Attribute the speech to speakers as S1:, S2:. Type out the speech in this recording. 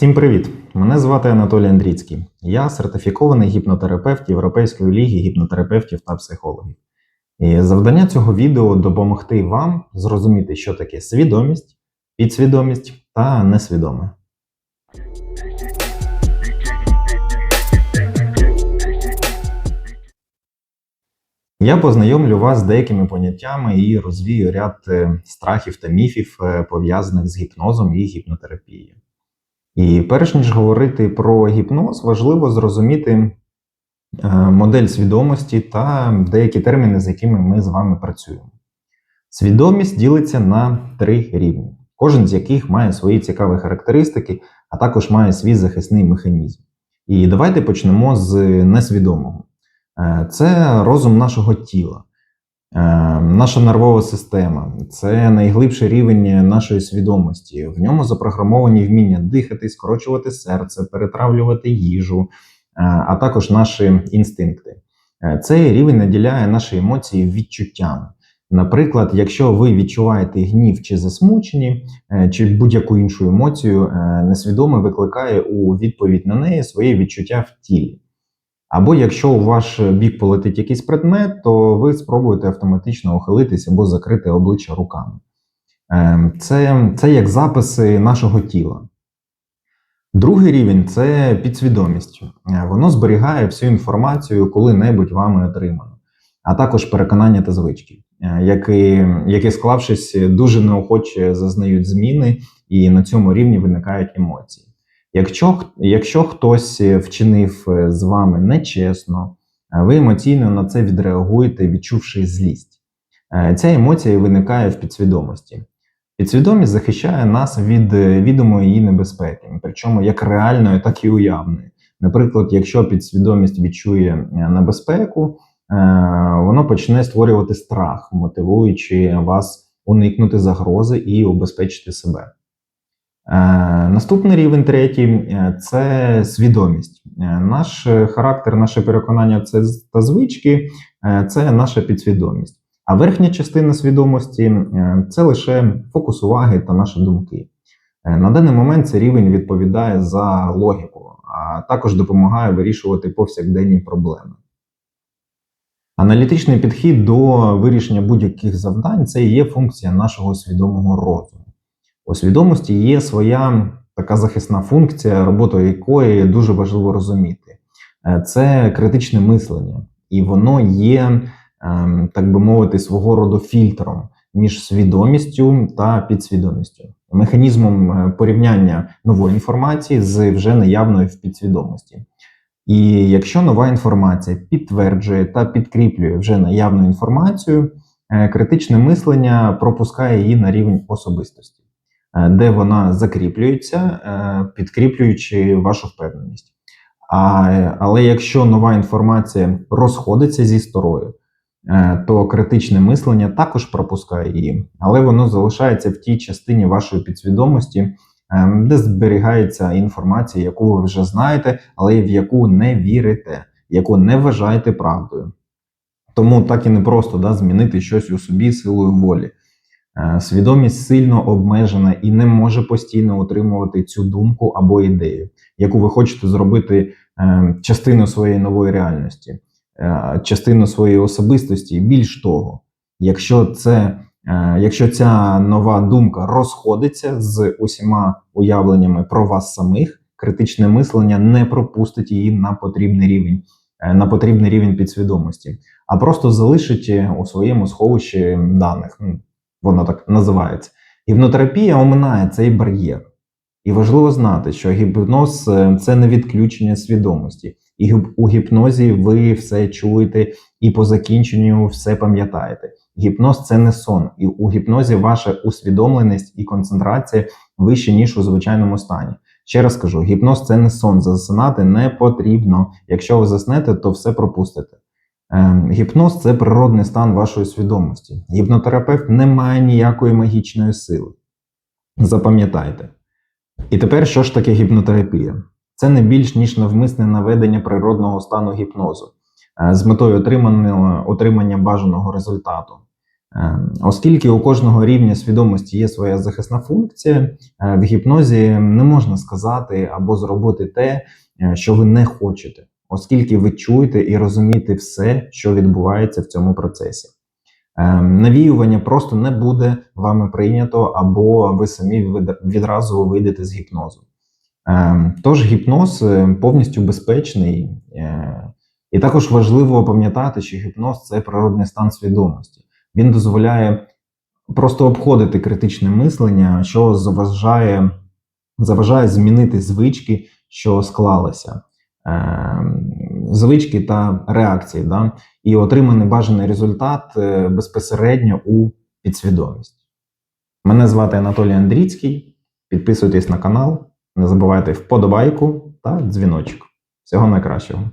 S1: Всім привіт! Мене звати Анатолій Андріцький. Я сертифікований гіпнотерапевт Європейської ліги гіпнотерапевтів та психологів. І завдання цього відео допомогти вам зрозуміти, що таке свідомість, підсвідомість та несвідоме. Я познайомлю вас з деякими поняттями і розвію ряд е, страхів та міфів, е, пов'язаних з гіпнозом і гіпнотерапією. І перш ніж говорити про гіпноз, важливо зрозуміти е, модель свідомості та деякі терміни, з якими ми з вами працюємо. Свідомість ділиться на три рівні, кожен з яких має свої цікаві характеристики, а також має свій захисний механізм. І давайте почнемо з несвідомого. Е, Це розум нашого тіла. Е, Наша нервова система це найглибший рівень нашої свідомості. В ньому запрограмовані вміння дихати, скорочувати серце, перетравлювати їжу, е, а також наші інстинкти. Е, Цей рівень наділяє наші емоції відчуттями. Наприклад, якщо ви відчуваєте гнів чи засмучені, чи будь-яку іншу емоцію, несвідоме викликає у відповідь на неї свої відчуття в тілі. Або якщо у ваш бік полетить якийсь предмет, то ви спробуєте автоматично ухилитись або закрити обличчя руками. Ем, Це, це як записи нашого тіла. Другий рівень це підсвідомість. Е, Воно зберігає всю інформацію, коли-небудь вами отримано, а також переконання та звички, е, які, які склавшись, дуже неохоче зазнають зміни, і на цьому рівні виникають емоції. Якщо, якщо хтось е, вчинив е, з вами нечесно, е, ви емоційно на це відреагуєте, відчувши злість. Ця емоція виникає в підсвідомості. Підсвідомість захищає нас від відомої її небезпеки, причому як реальної, так і уявної. Наприклад, якщо підсвідомість відчує небезпеку, воно почне створювати страх, мотивуючи вас уникнути загрози і убезпечити себе. Е, Наступний рівень третій е, це свідомість. Е, Наш характер, наше переконання це та звички це наша підсвідомість. А верхня частина свідомості це лише фокус уваги та наші думки. На даний момент цей рівень відповідає за логіку, а також допомагає вирішувати повсякденні проблеми. Аналітичний підхід до вирішення будь-яких завдань це і є функція нашого свідомого розуму. У свідомості є своя така захисна функція, роботу якої дуже важливо розуміти. Е, Це критичне мислення, і воно є, ем, так би мовити, свого роду фільтром між свідомістю та підсвідомістю, механізмом е, порівняння нової інформації з вже наявною в підсвідомості. І якщо нова інформація підтверджує та підкріплює вже наявну інформацію, е, критичне мислення пропускає її на рівень особистості, де вона закріплюється, е, підкріплюючи вашу впевненість. А, але якщо нова інформація розходиться зі старою, е, то критичне мислення також пропускає її, але воно залишається в тій частині вашої підсвідомості, де зберігається інформація, яку ви вже знаєте, але в яку не вірите, яку не вважаєте правдою. Тому так і не просто да, змінити щось у собі силою волі. Е, Свідомість сильно обмежена і не може постійно утримувати цю думку або ідею, яку ви хочете зробити е, частиною своєї нової реальності, е, частиною своєї особистості. Більш того, якщо це Якщо ця нова думка розходиться з усіма уявленнями про вас самих, критичне мислення не пропустить її на потрібний рівень, на потрібний рівень підсвідомості, а просто залишить у своєму сховищі даних. Воно так називається. Гіпнотерапія оминає цей бар'єр. І важливо знати, що гіпноз е, це не відключення свідомості. І у гіпнозі ви все чуєте і по закінченню все пам'ятаєте. Гіпноз це не сон, і у гіпнозі ваша усвідомленість і концентрація вище, ніж у звичайному стані. Ще раз кажу: гіпноз це не сон. Засинати не потрібно. Якщо ви заснете, то все пропустите. Ем, гіпноз це природний стан вашої свідомості. Гіпнотерапевт не має ніякої магічної сили. Запам'ятайте. І тепер що ж таке гіпнотерапія? Це не більш ніж навмисне наведення природного стану гіпнозу е, з метою отримання, отримання бажаного результату. Е, Оскільки у кожного рівня свідомості є своя захисна функція, е, в гіпнозі не можна сказати або зробити те, е, що ви не хочете, оскільки ви чуєте і розумієте все, що відбувається в цьому процесі. Е, Навіювання просто не буде вами прийнято, або ви самі відразу вийдете з гіпнозу. Е, Тож гіпноз е, повністю безпечний, е, і також важливо пам'ятати, що гіпноз це природний стан свідомості. Він дозволяє просто обходити критичне мислення, що заважає, заважає змінити звички, що склалися, звички та реакції, да? і отриманий бажаний результат е, безпосередньо у підсвідомість. Мене звати Анатолій Андрійський. Підписуйтесь на канал, не забувайте вподобайку та дзвіночок. Всього найкращого.